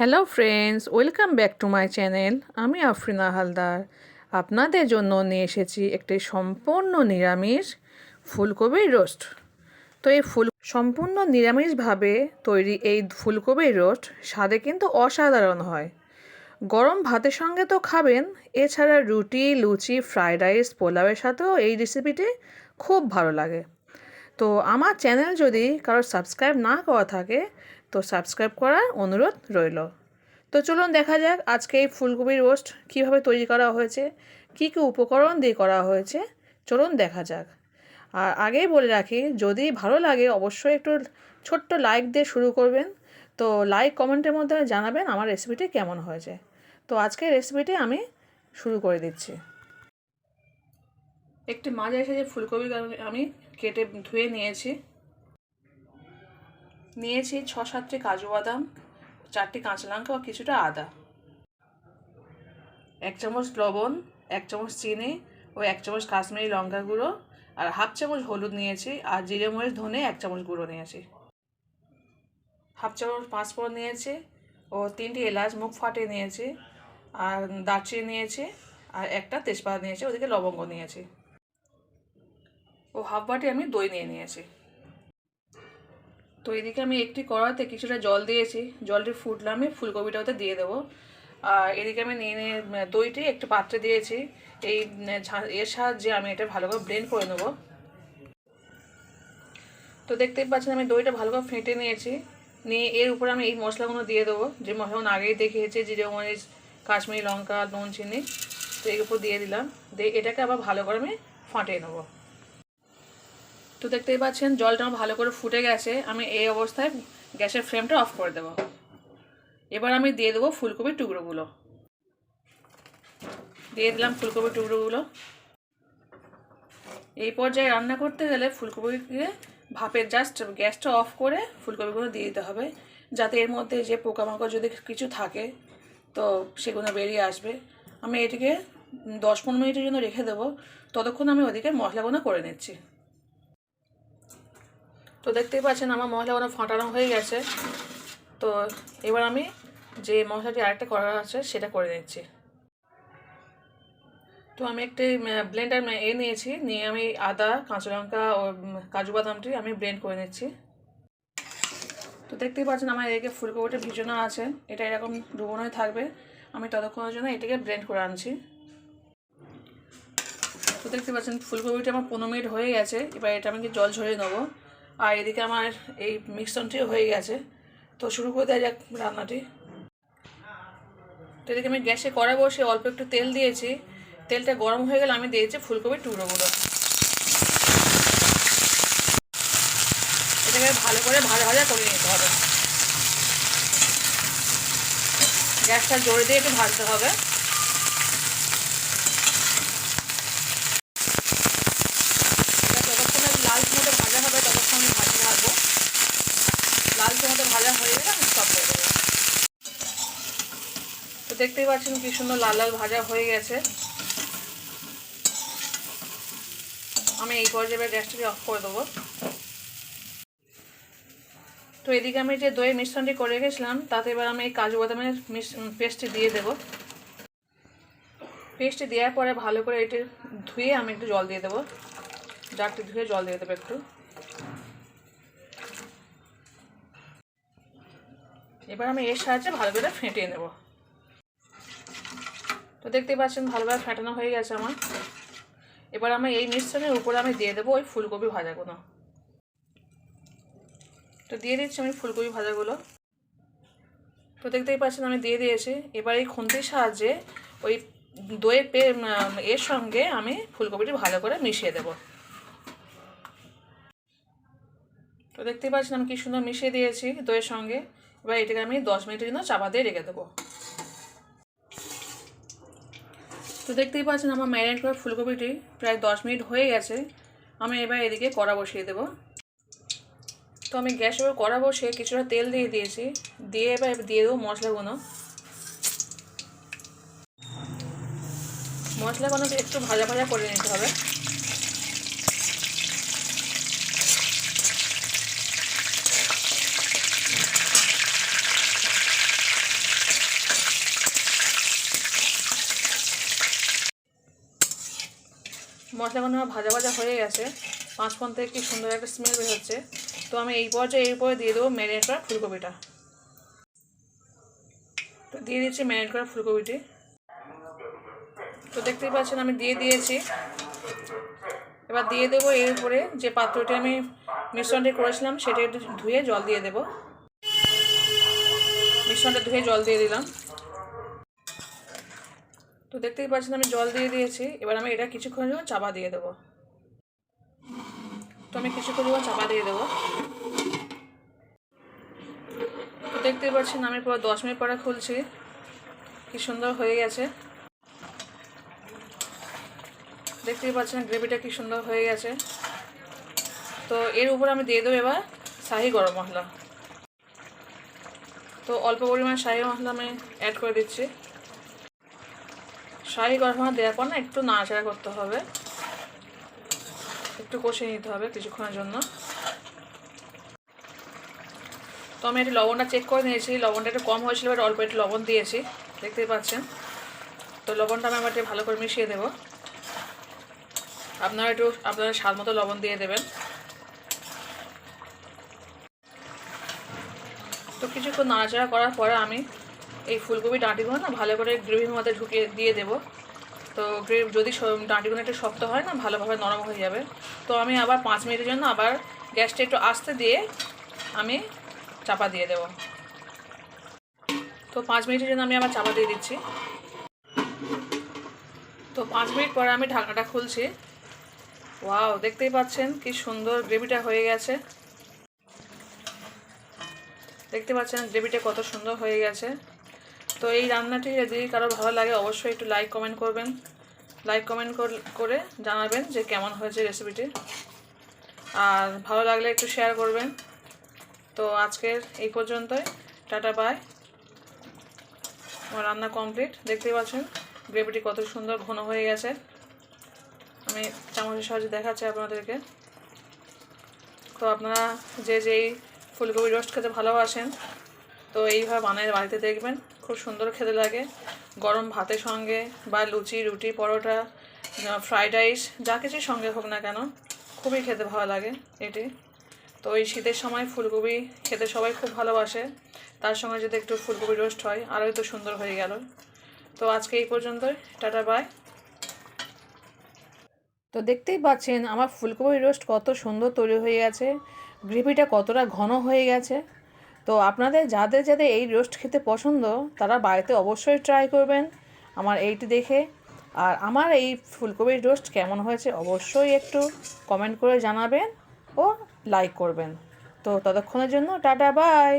Hello friends welcome back to my channel আমি আফরিনা হালদার। আপনাদের জন্য নিয়ে এসেছি একটি সম্পূর্ণ নিরামিষ ফুলকপির রোস্ট। তো এই ফুল, সম্পূর্ণ নিরামিষভাবে তৈরি এই ফুলকপির রোস্ট স্বাদে কিন্তু অসাধারণ হয়। গরম ভাতের সঙ্গে তো খাবেন, এছাড়া রুটি, লুচি, ফ্রাইড রাইস, পোলাওয়ের সাথেও এই রেসিপিটি খুব ভালো লাগে। তো আমার চ্যানেল যদি কারোর সাবস্ক্রাইব না করা থাকে তো সাবস্ক্রাইব করার অনুরোধ রইল। তো চলুন দেখা যাক আজকে এই ফুলকপির রোস্ট কীভাবে তৈরি করা হয়েছে, কী কী উপকরণ দিয়ে করা হয়েছে, চলুন দেখা যাক। আর আগেই বলে রাখি, যদি ভালো লাগে অবশ্যই একটু ছোট্ট লাইক দিয়ে শুরু করবেন। তো লাইক কমেন্টের মধ্যে জানাবেন আমার রেসিপিটি কেমন হয়েছে। তো আজকের রেসিপিটি আমি শুরু করে দিচ্ছি। একটি মাঝে এসে যে ফুলকপি আমি কেটে ধুয়ে নিয়েছি। নিয়েছি ছ সাতটি কাজু বাদাম, চারটি কাঁচা লঙ্কা ও কিছুটা আদা। এক চামচ লবণ, এক চামচ চিনি ও এক চামচ কাশ্মীরি লঙ্কা গুঁড়ো আর হাফ চামচ হলুদ নিয়েছি আর জিরে, মরিচ, ধনে এক চামচ গুঁড়ো নিয়েছি। হাফ চামচ পাঁচফোড়ন নিয়েছি ও তিনটি এলাচ মুখ ফাটিয়ে নিয়েছি আর দারচিনি নিয়েছি আর একটা তেজপাতা নিয়েছি, ওদিকে লবঙ্গ নিয়েছি। ও হাফ বাটি আমি দই নিয়ে নিয়েছি। তো এদিকে আমি একটি কড়াতে কিছুটা জল দিয়েছি। জলটি ফুটলে আমি ফুলকপিটা ওতে দিয়ে দেবো। আর এদিকে আমি নিয়ে নিয়ে দইটি একটু পাত্রে দিয়েছি। এই এর সাহায্যে আমি এটা ভালো করে ব্লেন্ড করে নেব। তো দেখতেই পাচ্ছেন আমি দইটা ভালো করে ফেটে নিয়েছি। নিয়ে এর উপরে আমি এই মশলাগুলো দিয়ে দেবো। যে মশলাগুলো আগেই দেখিয়েছি, জিরে মরিচ, কাশ্মীরি লঙ্কা, নুন, চিনি, তো এর উপর দিয়ে দিলাম। দিয়ে এটাকে আবার ভালো করে আমি ফাটিয়ে নেব। তো দেখতেই পাচ্ছেন, জলটা আমার ভালো করে ফুটে গেছে। আমি এই অবস্থায় গ্যাসের ফ্লেমটা অফ করে দেবো। এবার আমি দিয়ে দেবো ফুলকপির টুকরোগুলো। দিয়ে দিলাম ফুলকপির টুকরোগুলো। এই পর্যায়ে রান্না করতে গেলে ফুলকপিকে ভাপের জাস্ট গ্যাসটা অফ করে ফুলকপিগুলো দিয়ে দিতে হবে। যাতে এর মধ্যে যে পোকামাকড় যদি কিছু থাকে, তো সেগুলো বেরিয়ে আসবে। আমি এটিকে দশ পনেরো মিনিটের জন্য রেখে দেবো। ততক্ষণ আমি ওদিকে মশলাগুলো করে নিচ্ছি। তো দেখতেই পাচ্ছেন আমার মশলা মশলাগুলো ফাটানো হয়ে গেছে। তো এবার আমি যে মশলাটি আরেকটা করা আছে, সেটা করে নিচ্ছি। তো আমি একটি ব্লেন্ডার এ নিয়েছি। নিয়ে আমি আদা, কাঁচা লঙ্কা ও কাজু বাদামটি আমি ব্লেন্ড করে নিচ্ছি। তো দেখতেই পাচ্ছেন আমার এদিকে ফুলকপিটা ভিজানো আছে। এটা এরকম ডুবোনোই থাকবে। আমি ততক্ষণের জন্য এটাকে ব্লেন্ড করে আনছি। তো দেখতে পাচ্ছেন ফুলকপিটা আমার পনেরো মিনিট হয়ে গেছে। এবার এটা আমি জল ঝরিয়ে নেব? আর এদিকে আমার এই মিক্সনটিও হয়ে গেছে। তো শুরু করে দেওয়া যাক রান্নাটি। তো এদিকে আমি গ্যাসে কড়া বসে অল্প একটু তেল দিয়েছি। তেলটা গরম হয়ে গেলে আমি দিয়েছি ফুলকপির টুকরোগুলো এটাকে ভালো করে ভাজা ভাজা করে নিতে হবে। গ্যাসটা জোরে দিয়ে একটু ভাজতে হবে যতক্ষণে লাল মতো ভাজা হবে ততক্ষণ আমি ভাজতে থাকব লাল মতো ভাজা হয়ে গেলে আমি স্টপ করে দেবো তো দেখতেই পাচ্ছেন কি সুন্দর লাল লাল ভাজা হয়ে গেছে। আমি এই পর্যায়ে গ্যাসটাকে অফ করে দেবো। তো এদিকে আমি যে দইয়ের মিশ্রণটি করে রেখেছিলাম, তাতে এবার আমি এই কাজু বাদামের পেস্টটি দিয়ে দেবো। পেস্টটি দেওয়ার পরে ভালো করে এটি ধুয়ে আমি একটু জল দিয়ে দেবো। জারটি ধুয়ে জল দিয়ে দেবো একটু। এবার আমি এর সাহায্যে ভালো করে ফেটিয়ে নেব। তো দেখতেই পাচ্ছেন, ভালোভাবে ফেটানো হয়ে গেছে আমার। এবার আমি এই মিশ্রণের উপরে আমি দিয়ে দেবো ওই ফুলকপি ভাজাগুলো। তো দিয়ে দিচ্ছি আমি ফুলকপি ভাজাগুলো। তো দেখতেই পাচ্ছেন আমি দিয়ে দিয়েছি। এবার এই খুন্তির সাহায্যে ওই দইয়ের পে এর সঙ্গে আমি ফুলকপিটি ভালো করে মিশিয়ে দেবো। তো দেখতেই পাচ্ছেন আমি কি সুন্দর মিশিয়ে দিয়েছি দইয়ের সঙ্গে। এবার এটাকে আমি দশ মিনিটের জন্য চাপা দিয়ে রেখে দেবো। তো দেখতেই পাচ্ছেন আমার ম্যারিনেট করা ফুলকপিটি প্রায় দশ মিনিট হয়ে গেছে। আমি এবার এদিকে কড়া বসিয়ে দেব। তো আমি গ্যাসের উপর কড়া বসিয়ে কিছুটা তেল দিয়ে দিয়েছি। দিয়ে এবার দিয়ে দেবো মশলাগুলো। মশলাগুলো একটু ভাজা ভাজা করে নিতে হবে। মশলাগুলো আমার ভাজা ভাজা হয়ে গেছে। পাঁচফোড়ন থেকে কি সুন্দর একটা স্মেল বের হচ্ছে। তো আমি এই পর্যায়ে এরপরে দিয়ে দেবো ম্যারিনেট করা ফুলকপিটা। তো দিয়ে দিচ্ছি ম্যারিনেট করা ফুলকপিটি। তো দেখতেই পাচ্ছেন আমি দিয়ে দিয়েছি। এবার দিয়ে দেবো এর উপরে যে পাত্রটি আমি মিশ্রণটি করেছিলাম সেটা একটু ধুয়ে জল দিয়ে দেবো। মিশ্রণটা ধুয়ে জল দিয়ে দিলাম। তো দেখতেই পাচ্ছেন আমি জল দিয়ে দিয়েছি। এবার আমি এটা কিছুক্ষণ জন্য চাপা দিয়ে দেবো। তো আমি কিছুক্ষণ জন্য চাপা দিয়ে দেবো। তো দেখতেই পাচ্ছেন আমি পুরো দশ মিনিট পরে খুলছি। কি সুন্দর হয়ে গেছে। দেখতেই পাচ্ছেন গ্রেভিটা কি সুন্দর হয়ে গেছে। তো এর উপর আমি দিয়ে দেবো এবার শাহি গরম মশলা। তো অল্প পরিমাণ শাহি মশলা আমি অ্যাড করে দিচ্ছি। গরম মশলা দেওয়ার পর না একটু নাড়াচাড়া করতে হবে। একটু কষিয়ে নিতে হবে কিছুক্ষণের জন্য। তো আমি একটু লবণটা চেক করে নিয়েছি। লবণটা একটু কম হয়েছিল, এবার অল্প একটু লবণ দিয়েছি। দেখতেই পাচ্ছেন। তো লবণটা আমি আবার একটু ভালো করে মিশিয়ে দেবো। আপনারা একটু, আপনারা স্বাদ মতো লবণ দিয়ে দেবেন। তো কিছুক্ষণ নাড়াচাড়া করার পরে আমি এই ফুলকপি ডাঁটিগুলো না ভালো করে গ্রেভির মধ্যে ঢুকিয়ে দিয়ে দেবো। তো গ্রেভ যদি ডাঁটিগুলো একটু শক্ত হয় না, ভালোভাবে নরম হয়ে যাবে। তো আমি আবার পাঁচ মিনিটের জন্য আবার গ্যাসটা একটু আস্তে দিয়ে আমি চাপা দিয়ে দেবো। তো পাঁচ মিনিটের জন্য আমি আবার চাপা দিয়ে দিচ্ছি। তো পাঁচ মিনিট পরে আমি ঢাকনাটা খুলছি। ওয়াও, দেখতেই পাচ্ছেন কি সুন্দর গ্রেভিটা হয়ে গেছে। দেখতে পাচ্ছেন গ্রেভিটা কত সুন্দর হয়ে গেছে। তো এই রান্নাটি যদি কারও ভালো লাগে, অবশ্যই একটু লাইক কমেন্ট করবেন। লাইক কমেন্ট করে জানাবেন যে কেমন হয়েছে রেসিপিটি আর ভালো লাগলে একটু শেয়ার করবেন। তো আজকের এই পর্যন্তই। টাটা বাই আমার রান্না কমপ্লিট দেখতেই পাচ্ছেন গ্রেভিটি কত সুন্দর ঘন হয়ে গেছে। আমি চামচের সাহায্যে দেখাচ্ছি আপনাদেরকে। তো আপনারা যে যেই ফুলকপি রোস্ট খেতে ভালোবাসেন, তো এইভাবে বানায় বাড়িতে দেখবেন। খুব সুন্দর খেতে লাগে। গরম ভাতের সঙ্গে বা লুচি, রুটি, পরোটা ফ্রাইড রাইস যা কিছুর সঙ্গে হোক না কেন, খুবই খেতে ভালো লাগে এটি। তো এই শীতের সময় ফুলকপি খেতে সবাই খুব ভালোবাসে। তার সঙ্গে যদি একটু ফুলকপি রোস্ট হয়, আরোই তো সুন্দর হয়ে গেল। তো আজকে এই পর্যন্তই। টাটা বাই তো দেখতেই পাচ্ছেন, আমার ফুলকপি রোস্ট কত সুন্দর তৈরি হয়ে গেছে। গ্রেভিটা কতটা ঘন হয়ে গেছে। তো আপনাদের যাদের যাদের এই রোস্ট খেতে পছন্দ, তারা বাড়িতে অবশ্যই ট্রাই করবেন আমার এইটি দেখে। আর আমার এই ফুলকপির রোস্ট কেমন হয়েছে অবশ্যই একটু কমেন্ট করে জানাবেন ও লাইক করবেন। তো ততক্ষণের জন্য টাটা বাই